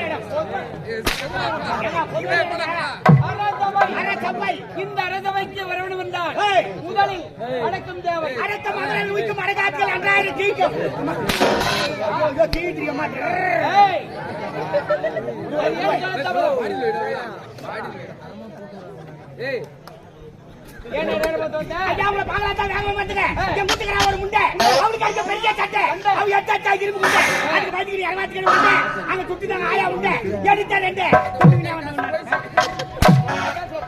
இடம். அரசவை. இந்த அரசவைக்கு வரணும் என்றால் ஏய், முதலில் அடக்கும் தேவை அடக்க மகனில் உயிக்கும் அடக்காட்கள் அன்றாயிரம் தீக்கும். ஐயோ, ஐயோ, தீட்டுறிய மாட்டேன். ஏய், ஒரு முண்டை. அவனுக்கு அடிக்க பெரிய சட்டை. அவன் எட்டு அடிச்சா இரும்பு முண்டை. அதுக்கு அறுபத்தி ஏழு முண்டை. அங்க சுத்திட்டாங்க ஆயா முண்டை. எடுத்தா ரெண்டு. சுத்திக்கினே வந்தவன் நான்.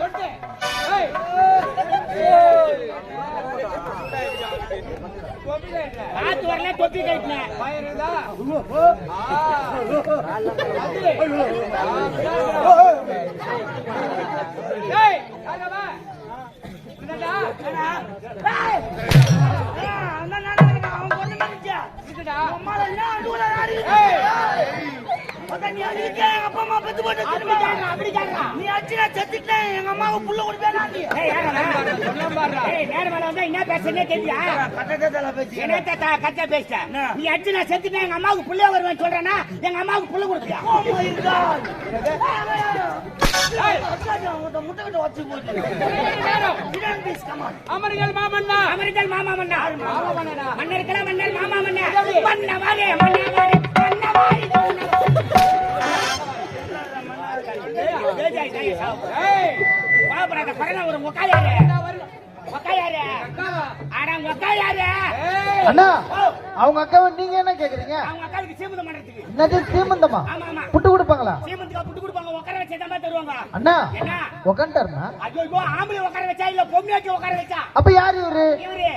தொட்டு. ஏய். தொப்பில என்ன? காத்து வரல, தொப்பி கட்டினேன். பயம் இருக்குதா? ஆ. அது. ஏய், நீ அடிச்சுனா செத்துட்டேன், எங்க அம்மாவுக்கு புள்ள கொடுப்பேனா என்ன பேசுறேனே தெரியலையா? என்னத்த கத்த பேசிட்ட? நீ அடிச்சு நான் செத்துட்டேன், எங்க அம்மாவுக்கு புள்ள வருவேன்னு சொல்றேன்னா, எங்க அம்மாவுக்கு புள்ள கொடுப்பியா? அமர்கள் மாமன்னா. அமெரிக்கன் மாமா மன்னா. மன்னருக்கெல்லாம் மன்னர், மாமா மன்னர். மன்னவாரே, மன்னவாரே, மன்னவாரே, பாவப்படாத, பரவாயில்ல, ஒரு ஒக்காயாரு. அண்ணா ஓ, அவங்க அக்காவை நீங்க என்ன கேக்குறீங்க? அவங்க அக்காவுக்கு சீமந்தம் பண்றதுக்கு. என்னது சீமந்தமா? ஆமா, ஆமா. புட்டு கொடுப்பாங்களா? சீமந்துக்கா புட்டு கொடுப்பாங்க, உட்கார வச்சு தான் தருவாங்க. அண்ணா என்ன? உக்காண்டாருண்ணா ஐயோ, ஐயோ, ஆம்பளை உட்கார வச்சா இல்ல பொம்மையாட்டி உட்கார வச்சா? அப்ப யாரு இவரு? இவரு.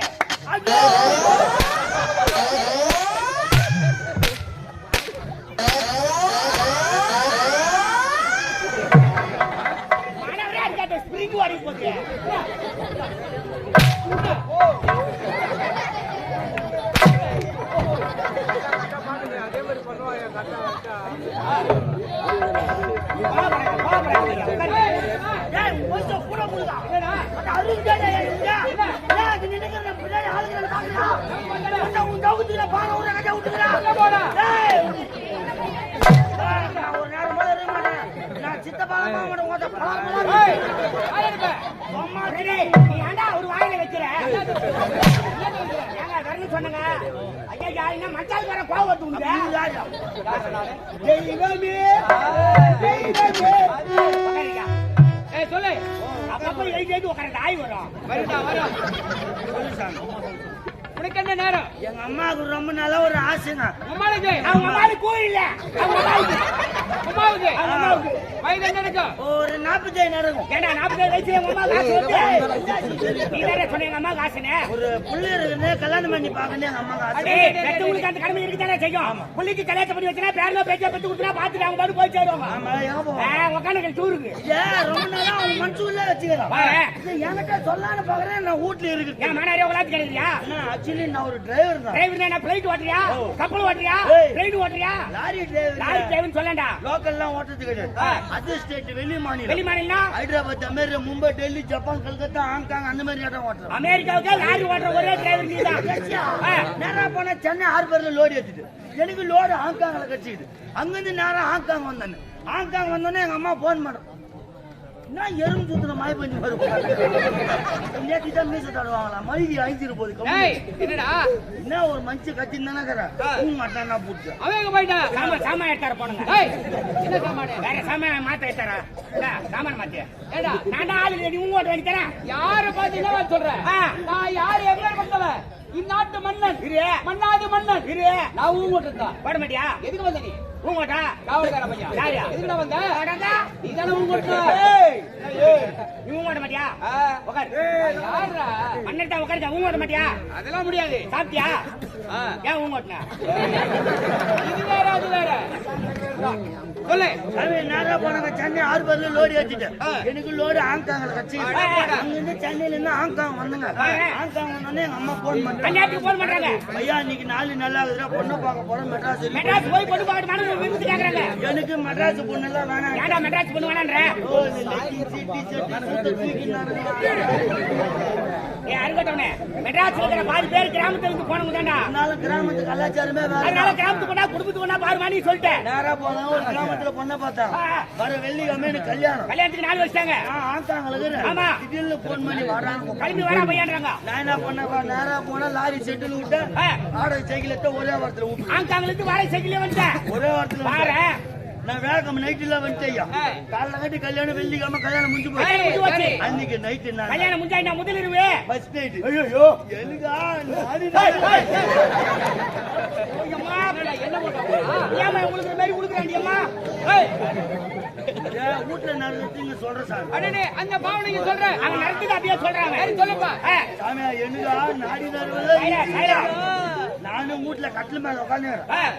சொன்னங்க. ஐயா, யாருன்னா மச்சான் வர கோவத்து வருது தெய்வமே, தெய்வமே. அப்பப்ப எழுதி எழுதி உட்காருங்க, ஆய் வரும். வருடா வரும் உனக்கு என்ன நேரம் எங்க அம்மாவுக்கு ரொம்ப நல்ல ஒரு ஆசைங்க உமாளுக்கு அவங்க அம்மாவுக்கு கோயில் இல்ல. அவங்க அம்மாவுக்கு. அம்மாவுக்கு. ஒரு நாற்பத்தேழு நடக்கும். ஏண்டா, 45 வயசுல அம்மா காசு. நீ சொன்ன எங்க அம்மா காசுன்னு. ஒரு புள்ளி கல்யாணம் பண்ணி பார்க்கணும் எங்க அந்த கடமை இருக்குதானே செய்யும். புள்ளைக்கு கல்யாணத்தை பண்ணி வச்சுனா, பேரனோ பேத்தியோ பெத்து கொடுத்துனா, பார்த்துட்டு அவங்க பாட்டுக்கு போய் சேருவாங்க. உக்காந்துக்கிற டூருக்கு. ரொம்ப நாளா அவங்க மனசுக்குள்ளே வச்சுக்கிறோம். என்கிட்ட சொல்லான்னு பாக்குறேன் நான் வீட்டுல இருக்கு. ஏன் மானாரி? ஆக்சுவலி நான் ஒரு டிரைவர் தான். டிரைவர் என்ன பிளைட் ஓட்டுறியா? கப்பல் ஓட்டுறியா. ட்ரெயின் ஓட்டுறியா? லாரி லாரி டிரைவர் டிரைவர் சொல்லண்டா? லோக்கல்லாம் ஓட்டுறது கிடையாது. அதர் ஸ்டேட் வெளி மாநிலம். வெளி மாநிலம் Hyderabad America Mumbai Delhi Japan Calcutta Hong Kong அந்த மாதிரி இடம் ஓட்டுறோம். அமெரிக்காவுக்கு லாரி ஓட்டுற ஒரே டிரைவர் நீ தான் நேரா போனா சென்னை ஹார்பர்ல லோடு ஏத்திட்டு. எனக்கு லோடு ஹாங்காங்ல கட்சிக்குது அங்கிருந்து நேரா ஹாங்காங் வந்தேன் ஹாங்காங் வந்தோடனே எங்க அம்மா போன் பண்றேன் என்ன எறும்பு சுத்துற மாய பண்ணி வரும். நேற்று தான் மீச தருவாங்களா மழுகி அழிஞ்சிரு கம்முனு. என்னடா? என்ன ஒரு மனுச்சு கத்தி தானே பூ மாட்டான் போட்டு அவன் எங்க போயிட்டான் சாமான் எடுத்தார போனுங்க. என்ன சாமானு? வேற சாமான் மாத்த எடுத்தாரா சாமான் மாத்திய ஏடா நான் ஆளு நீ உங்க ஓட்டு வாங்கி தரேன் யார பாத்தீங்கன்னா சொல்றேன் ஆ. நான் யாரு எங்க கொடுத்தவன்? இந்நாட்டு மன்னன். இரு. மன்னாதி மன்னன். இரு. நான் ஊ தான் போட மாட்டியா? எதுக்கு வந்த நீ? உங்கோட்டா காவல்கார பையன். யாரு? எதுக்கு வந்த. நீ தானே ஊ நீ உங்க ஓட்ட மாட்டியா? உட்காரு யாரா மன்னர் தான் உட்காருங்க உங்க ஓட்ட மாட்டியா? அதெல்லாம் முடியாது. சாப்பிட்டியா. ஏன் உங்க ஓட்டுன இது வேற அது வேற. சொல்லு அவன் நேரா போனாங்க சென்னை ஹார்பர்ல லோடு ஏத்திட்டேன் எனக்கு லோடு ஹாங்காங்ல கட்சி அங்கிருந்து சென்னையில இருந்து ஹாங்காங் வந்தாங்க ஹாங்காங் வந்தோடனே எங்க அம்மா போன் போன் பண்றாங்க. ஐயா இன்னைக்கு நாலு நல்லா இருக்குதுடா பொண்ணு பார்க்க போறோம் மெட்ராஸ் மெட்ராஸ் போய் பொண்ணு பார்க்க கேக்குறாங்க எனக்கு மெட்ராஸ் பொண்ணு எல்லாம் வேணாம் மெட்ராஸ் பொண்ணு வேணான்ற ஏ அருகட்டவனே மெட்ராஸ்ல இருக்கிற பாதி பேர் கிராமத்துல இருந்து போனவங்க தான்டா அதனால கிராமத்து கலாச்சாரமே வேற. அதனால கிராமத்துக்கு போனா குடும்பத்துக்கு போனா பாருமா நீ சொல்லிட்டேன் நேரா போனா ஒரு கிராமத்துல பொண்ணை பார்த்தேன் வர வெள்ளிக்கிழமை எனக்கு கல்யாணம். கல்யாணத்துக்கு நாள் வச்சிட்டாங்க. ஆத்தாங்களுக்கு ஆமா. திடீர்னு போன் பண்ணி வராங்க கிளம்பி வரா பையன்றாங்க. நான் என்ன பண்ணப்பா நேரா போனா லாரி செட்டில் விட்டு. ஆடை சைக்கிள் ஒரே வாரத்துல இருந்து வாடகை சைக்கிளே வந்துட்டேன். ஒரே வாரத்துல பாரு. நான் வேகம் நைட்டுல வந்துட்டேன் ஆ. காலைல கட்டி கல்யாணம் வெள்ளிக்கிழமை கல்யாணம் முடிஞ்சு போச்சு. அன்னைக்கு நைட்டு நான் கல்யாணம் முடிஞ்சா என்ன முதல் இருவே ஃபர்ஸ்ட் நைட் ஐயோ எலுகா. என்ன ஏமா உங்களுக்கு மாதிரி வீட்டுல நடந்துட்டு சாமி. அந்த பாவனைக்கு அவங்க அப்படியே சொல்றாங்க. சொல்லுப்பா. சாமியா எனுகா நாடி சைலா. நானும் வீட்டுல கட்டில மேல உட்காந்து.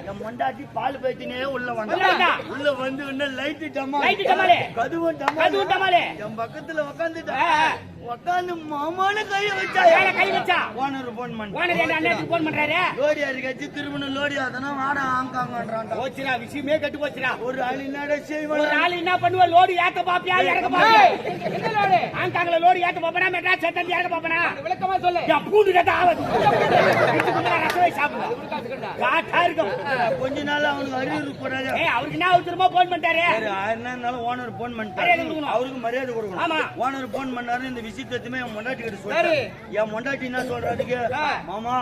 என் மண்டாட்டி பால் பேத்தினே உள்ள உள்ள வந்தா வந்தா. உள்ள வந்து லைட்டு டமா லைட்டு டமாலு. கதுவும் டமா கதுவும் டமாலு. என் பக்கத்துல உட்காந்துட்டா ஆ, ஆ. உட்காந்து மாமானு கைய வச்சா மேல கை வச்சா? ஓனர் போன் பண்ண ஓனர் என்ன அண்ணனுக்கு போன் பண்றாரு? லோடி அடிக்கச்சு திருமணம் லோடி அதனா வாடா ஆங்காங்கன்றான்டா போச்சுடா விஷயமே கட்டு போச்சுடா. ஒரு ஆள் என்னடா ஒரு செய்வான் ஆள் என்ன பண்ணுவா? லோடு ஏத்த பாப்பியா? இறக்க பாப்பியா? என்ன லோடு? ஆங்காங்கல லோடு ஏத்த பாப்பனா மெட்ராஸ் சேர்த்து இறக்க பாப்பனா? விளக்கமா சொல்லு. என் பூண்டு கட்ட வீட்டுக்குள்ள ரசவை சாப்பிடுங்க காட்டா இருக்கும். கொஞ்ச நாள் அவனுக்கு அறிவு கூடாது ஏய் அவருக்கு என்ன அவரு திரும்ப போன் பண்ணிட்டாரு? சரி, என்ன இருந்தாலும் ஓனர் போன் பண்ணிட்டாரு. அவருக்கு மரியாதை கொடுக்கணும். ஆமா. ஓனர் போன் பண்ணாரு இந்த விஷயத்தையுமே என் பொண்டாட்டி கிட்ட சரி. சொல்றாரு என் பொண்டாட்டி என்ன சொல்றாருக்கு ஆ. மாமா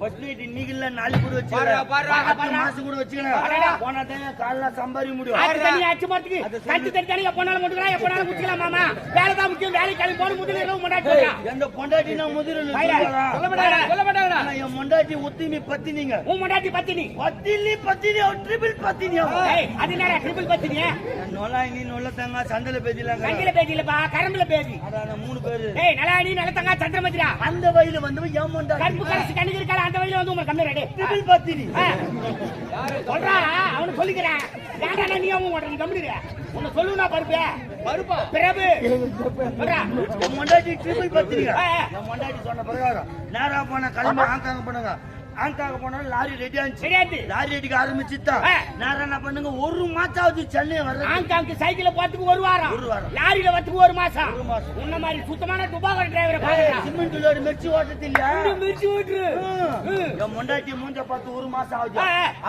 ஃபர்ஸ்ட் நைட் இன்னைக்கு இல்ல நாளைக்கு கூட வச்சுக்கலாம். மாசம் கூட. வச்சுக்கலாம் போனா தான் காலைல சம்பாதிக்க முடியும். ஆத்து தண்ணி அச்சு. கட்டு தண்ணி தண்ணி எப்பனாலும் எப்பனாலும் மாமா. வேலை தான் முக்கியம். வேலை கிளம்பி போன இரவு முன்னாடி சொல்றான் எந்த பொண்டாட்டி நான் முதலில் பையன், சொல்ல மாட்டாங்க சொல்ல மாட்டாங்கடா. ஆனா என் பொண்டாட்டி ஒத்துமை பத்தினிங்க. உன் முன்னாடி பத்தினி. பத்தினி பத்தினி ட்ரிபிள் பத்தினி ஏய் அது என்னடா ட்ரிபிள் பத்தினி நொலா நீ நொல்ல தங்க கங்கில பேதி இல்லப்பா கரம்புல பேதி அதான் மூணு பேரு. ஏய் நலானி நல்லத்தங்கா சந்திரமதிரா அந்த வயல வந்து என் பொண்டாட்டி கருப்பு கரசு கண்ணுக்கு அந்த வழியில வந்து உங்களுக்கு கம்மி ரெடி. ட்ரிபிள் பத்தினி சொல்றா அவனு சொல்லிக்கிறேன் ஏன்டா நீ அவன் ஓடுற கம்மிடுற உன்னை சொல்லுனா பருப்பே. பருப்பா? பிரபு சொல்றா. என் பொண்டாட்டி ட்ரிபிள் பத்திரிக்கா பொண்டாட்டி சொன்ன பிரகாரம் நேரா போன கிளம்பி ஆங்காங்க பண்ணுங்க. ஆங்காங்க போனா லாரி ரெடி ஆச்சு லாரி அடிக்க ஆரம்பிச்சுதான். நேரம் என்ன பண்ணுங்க ஒரு மாச்சாவது சென்னை வர்றது ஆங்காங்கு சைக்கிள்ல போறதுக்கு ஒரு வாரம். ஒரு வாரம். லாரியில வரதுக்கு ஒரு மாசம். ஒரு மாசம். உன்ன மாதிரி சுத்தமான துபாகர் டிரைவரை பாக்குறா சிமெண்ட் லோடு மெச்சு ஓட்டது இல்ல. மிரிச்சு விட்டுரு என் பொண்டாட்டி மூஞ்ச பார்த்து ஒரு மாசம் ஆகுது.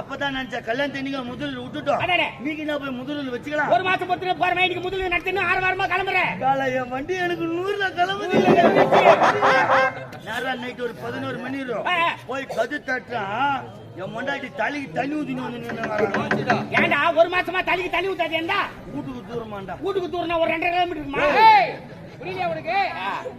அப்பதான் நினைச்சேன் கல்யாணம் தண்ணிங்க முதலில் விட்டுட்டோம். மீதி நான் போய் முதலில் வச்சுக்கலாம். ஒரு மாசம் பொறுத்து போற மைடிக்கு முதல்ல நடத்தினு ஆறு வாரமா கிளம்புறேன். என் வண்டி எனக்கு நூறுல கிளம்புது. நேரம் நைட் ஒரு பதினோரு மணி. போய் கது என் பொண்டாட்டி தலைக்கு தண்ணி ஊத்தின்னு வந்து ஏன்டா ஒரு மாசமா தள்ளிக்கு தண்ணி ஊத்தாது ஏன்டா வீட்டுக்கு தூரமாண்டா. வீட்டுக்கு தூரம்னா ஒரு ரெண்டரை கிலோமீட்டர் உனக்கு?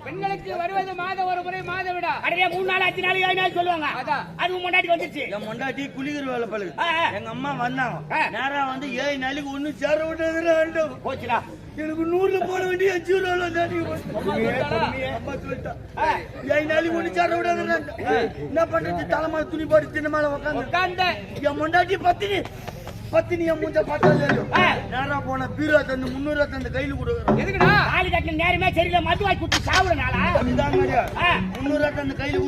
பெண்களுக்கு வருவது மாதம் ஒரு முறை மாத விடா. அடையே மூணு நாள் அஞ்சு நாள் ஏழு நாள் சொல்லுவாங்க. அதான். அது முன்னாடி வந்துச்சு. என் பொண்டாட்டி குளிக்கிற வேலை பழகு. எங்க அம்மா வந்தாங்க. நேரா வந்து ஏழு நாளைக்கு ஒண்ணு சேர விட்டதுல போச்சுடா. எனக்கு நூறுல போட வேண்டிய அஞ்சு ரூபால தாண்டி அம்மா சொல்லிட்டா. ஏழு நாளைக்கு ஒண்ணு சேர விடாதுன்னு என்ன பண்றது? தலைமால துணி போட்டு தின்ன மேல உட்காந்து என் முண்டாட்டி பத்தினி. பத்தினி என் மூஞ்ச பார்த்தா ஆ. நேரா போன பீரோ தந்து முன்னூறு தந்து கையில கொடுக்குறோம் எதுக்குடா? தாலி கட்டின நேரமே சரியில்லை மது வாங்கி குத்து சாவுறனால அதுதான் மாதிரியா? ஆ. முன்னூறு தந்து கையில.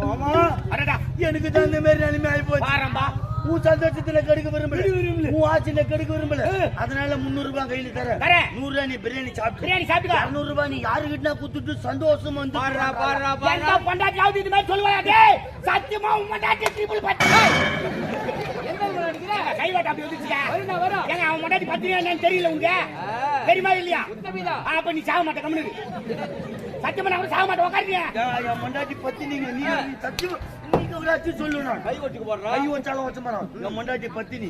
மாமா அடடா எனக்கு தான் இந்த மாதிரி நிலைமை ஆகி போச்சு பாரம்பா உன் சந்தோஷத்துல கெடுக்க விரும்பல. உன் ஆட்சியில கெடுக்க விரும்பல. அதனால முன்னூறு ரூபாய் கையில தரேன். நூறு ரூபாய் நீ பிரியாணி சாப்பிட்டு. பிரியாணி சாப்பிட்டுக்கோ. இருநூறு ரூபாய் நீ யாருக்கிட்ட குத்துட்டு சந்தோஷம் வந்து பாடுறா பாடுறா பாடுறா பொண்டாட்டியாவது இது மாதிரி சொல்லுவாயா டேய் சத்தியமா உன் பொண்டாட்டி ட்ரிபிள் பத்து கைவாட்ட அப்படி வந்துச்சுங்க ஏங்க அவன் பொண்டாட்டி பத்திரியா என்னன்னு தெரியல உங்க? தெரியுமா இல்லையா? அப்ப நீ சாக மாட்ட கம்முனு சத்தியமா நான் சாக மாட்டேன் உட்காருங்க பொண்டாட்டி பத்தி நீங்க நீ நீ சத்தியம் சொல்லணும் கை ஒட்டிக்கு போடுறா. கை வச்சாலும் வச்ச மரம் என் பொண்டாட்டி பத்தினி.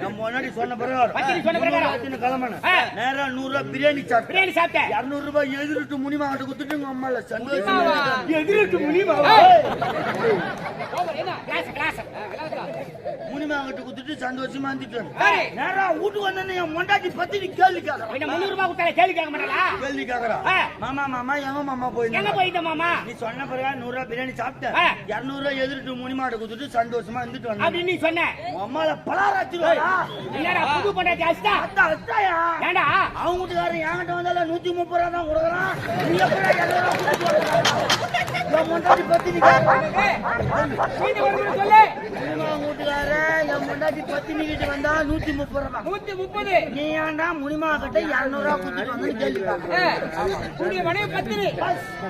என் பொண்டாட்டி சொன்ன பிரகாரம். பத்தினி சொன்ன பிரகாரம். பத்தினி கிளம்பணும் ஆ. நேரா நூறு ரூபாய் பிரியாணி சாப்பிட்டு பிரியாணி சாப்பிட்டேன். இருநூறு ரூபாய் எதிரிட்டு முனிமா கிட்ட குத்துட்டு உங்க அம்மால சந்தோஷம் முனிமாவா? எதிரிட்டு முனிமா ஓவர் என்ன? Class class. விளாடுறா முனிமா கிட்ட குத்துட்டு சந்தோஷமா இருந்துட்டு ஏய். நேரா வீட்டுக்கு வந்தோடனே என் பொண்டாட்டி பத்தினி கேள்வி கேக்குறா. என்ன முந்நூறு ரூபாய் கொடுத்தாலே கேள்வி கேட்க மாட்டாளா? கேள்வி கேக்குறா. மாமா மாமா எங்க மாமா எங்க போயிருந்தாங்க போயிட்ட மாமா? நீ சொன்ன பிறகு நூறு ரூபாய் பிரியாணி சாப்பிட்டேன். ஆ. இருநூறு ரூபாய் எதிரிட்டு முனிமாட்ட குத்துட்டு சந்தோஷமா இருந்துட்டு வந்தேன். அப்படின்னு நீ சொன்ன. அம்மால பலாராச்சிருவாடா என்னடா புது பொண்டாட்டி அஸ்தா அத்தா அத்தாயா? ஏண்டா? அவங்க வீட்டுக்காரன் என்கிட்ட வந்தால நூத்தி முப்பது ரூபா தான் கொடுக்குறான். நீ எப்படா எழுநூறு ரூபா கொடுத்துட்டு வர? என் பொண்டாட்டி பத்தி நீ சொல்லு. பொண்டாட்டி பொண்டாட்டி பத்தினிக்கிட்டு வந்தா நூத்தி முப்பது ரூபாய் நூத்தி முப்பது நீ ஏன்டா முனிமா கிட்ட இருநூறு ரூபா கொடுத்துட்டு வந்து கேள்வி? உடைய மனைவி பத்தினி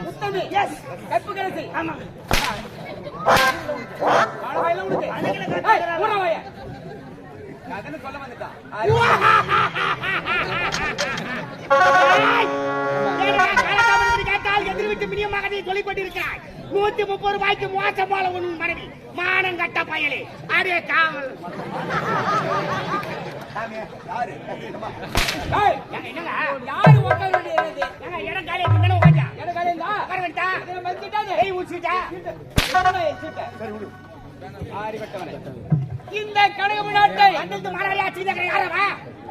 முத்தமி எஸ் கற்பு கரசி ஆமா வாயில உனக்கு அன்னைக்கு ஏய், கத்துக்கிறாரா? ஊற நூத்தி முப்பது ரூபாய்க்கு மோசம் போல உன் மனைவி. மானம் கட்ட பயலே. அடே காவல். யாரு? உட்கார இடம் காலி பண்ணணும் உட்காந்தா எனக்கு அறிந்தா உட்கார வேண்டா இதுல மதிச்சிட்டானே கை ஊசிட்டா இந்த கனகம நாட்டை யாரவா?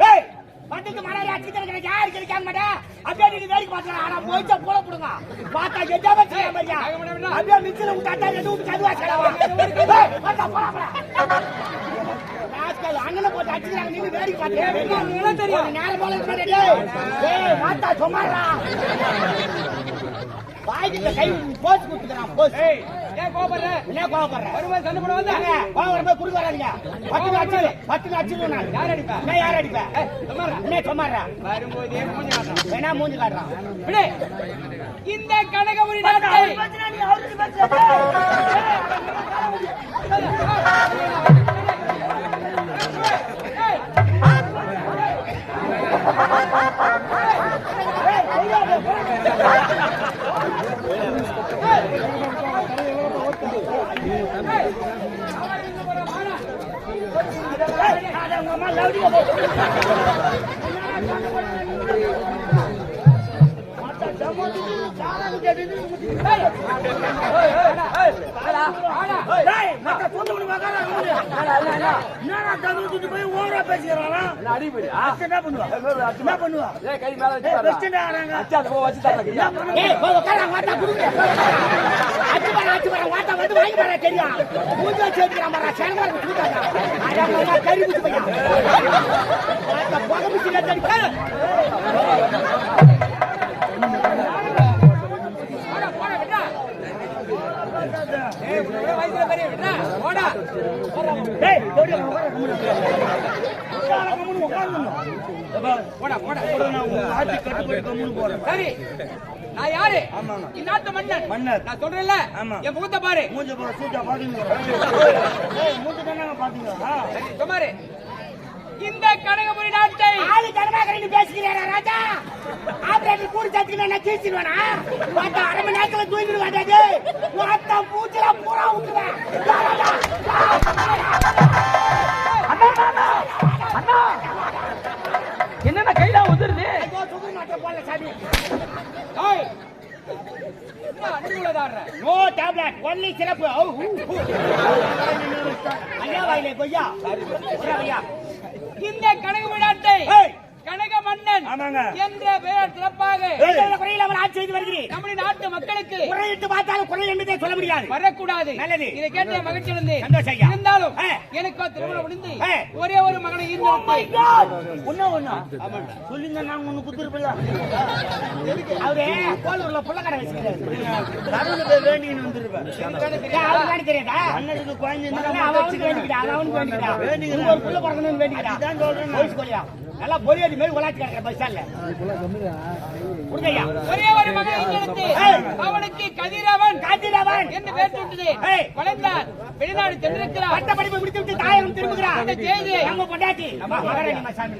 ஏய் பந்தத்து மாறாரி ஆட்சி தக்கிற யாரு கிடைக்காம மாட்டா? அப்படியே நீங்க வேடிக்கை பார்க்கலாம் ஆனா போயிச்சா போல போடுங்க. பார்த்தா எஜாம செய்ய மாதிரியா அப்படியே மிச்சில விட்டாட்டா எது விட்டு கதுவா போடா போடா. ராஸ்கல் அங்கன போட்டு அடிக்கிறாங்க நீங்க பாத்தீங்க தெரியும்? நேரம் போல மாத்தா சும்மாடா வாய்க்கு கை போச்சு கொடுத்துக்கிறான் போச்சு ஏய் ஏன் கோபப்படுற என்ன கோவப்படுற வரும்போது சண்டை போட வந்த ஏங்க, கோவம் வரும்போது குறுக்க வராதீங்க. பட்டுன்னு அடிச்சிரு, பட்டுன்னு அடிச்சிரு நான். யார் அடிப்பா? நான் யார் அடிப்பேன்? என்ன சும்மாடுறா? வரும்போதே மூஞ்சி காட்டுறான் வேணா மூஞ்சி காட்டுறான். விடு இந்த கனகபுரி நாட்டை அவருக்கு. உங்க அம்மா லவுடியா என்னடா தமிழ் தூக்கி போய் ஓவரா பேசிக்கிறானா? அடுத்து என்ன பண்ணுவா? என்ன பண்ணுவா? ஏய், வெஸ்டர்ன் ஆடுறாங்க. என்ன பண்ணுவா? ஏய், போய் உட்காருடா, வாட்டா, குடுங்க. அச்சு பாரு, அச்சு பாரு, வாட்டா வந்து வாங்கி பாரு, தெரியும். மூஞ்சா சேர்த்துக்கிறான் பாரு, சேனல் தூக்காதா. அட, உங்க அம்மா கறி குச்சி பையன். வாட்டா, புகை பிடிச்சி கட்டி நான் யாரு. இந்நாட்டு மன்னன் மன்னர். நான் சொல்றேன்ல. என் முகத்தை பாரு மூஞ்ச போற சூட்டா பாத்தீங்க ஏய் மூஞ்ச தானே பாத்தீங்க சுமாரு இந்த கனகபுரி நாட்டை ஆளு கனகாகரன் பேசுகிறாரா ராஜா? ஆபரேட்டர் கூடி சத்துக்கு நான் கீழ்ச்சிடுவானா? பார்த்தா அரை மணி நேரத்துல தூங்கிடுவாடா டேய் வாத்தா பூச்சில பூரா அண்ணா. என்னென்ன கையில உதிருது போடல, சாமி. syrup. Oh, ooh, ooh. ஐயா வாயிலே கொய்யா. ஐயா இந்த கனகபுரி நாட்டை கனக மன்னன் ஆமாங்க. என்ற பெயர் சிறப்பாக குறையில்லாமல் ஆட்சி செய்து வருகிறேன் நம்முடைய நாட்டு மக்களுக்கு குறையிட்டு பார்த்தாலும் குறை என்பதை சொல்ல முடியாது வரக்கூடாது நல்லது. இதை கேட்ட மகிழ்ச்சி இருந்தேன் சந்தோஷம். இருந்தாலும். எனக்கு திருமணம் முடிந்து. ஒரே ஒரு மகனை God! ஒண்ணு ஒண்ணு சொல்லிங்க நான் ஒண்ணு குத்துருப்பில்ல அவரு கோலூர்ல புள்ளக்கடை வச்சுக்கிறாரு கடவுள போய் வேண்டின்னு வந்துருப்பேன் தெரியாதா அண்ணனுக்கு குழந்தை இருந்தா அவனுக்கு வேண்டிக்கிட்டா, அவன் அவனுக்கு வேண்டிக்கிட்டா. ஒரு புள்ள பிறக்கணும்னு வேண்டிக்கிட்டா. சொல்றேன். நல்லா பொரியடி மாதிரி உலாச்சி கிடக்குற பஸ் ஸ்டாண்ட்ல. கொடுங்கய்யா. ஒரே ஒரு மகனை எடுத்து. அவனுக்கு கதிரவன் காத்திரவன். என்று சூட்டுது. வளர்ந்தான் வெளிநாடு சென்றிருக்கிறார். பட்ட படிப்பு முடித்து விட்டு தாயகம் திரும்புகிறார். அந்த செய்தி நம்ம பொண்டாட்டி? மகாராணி மசாமி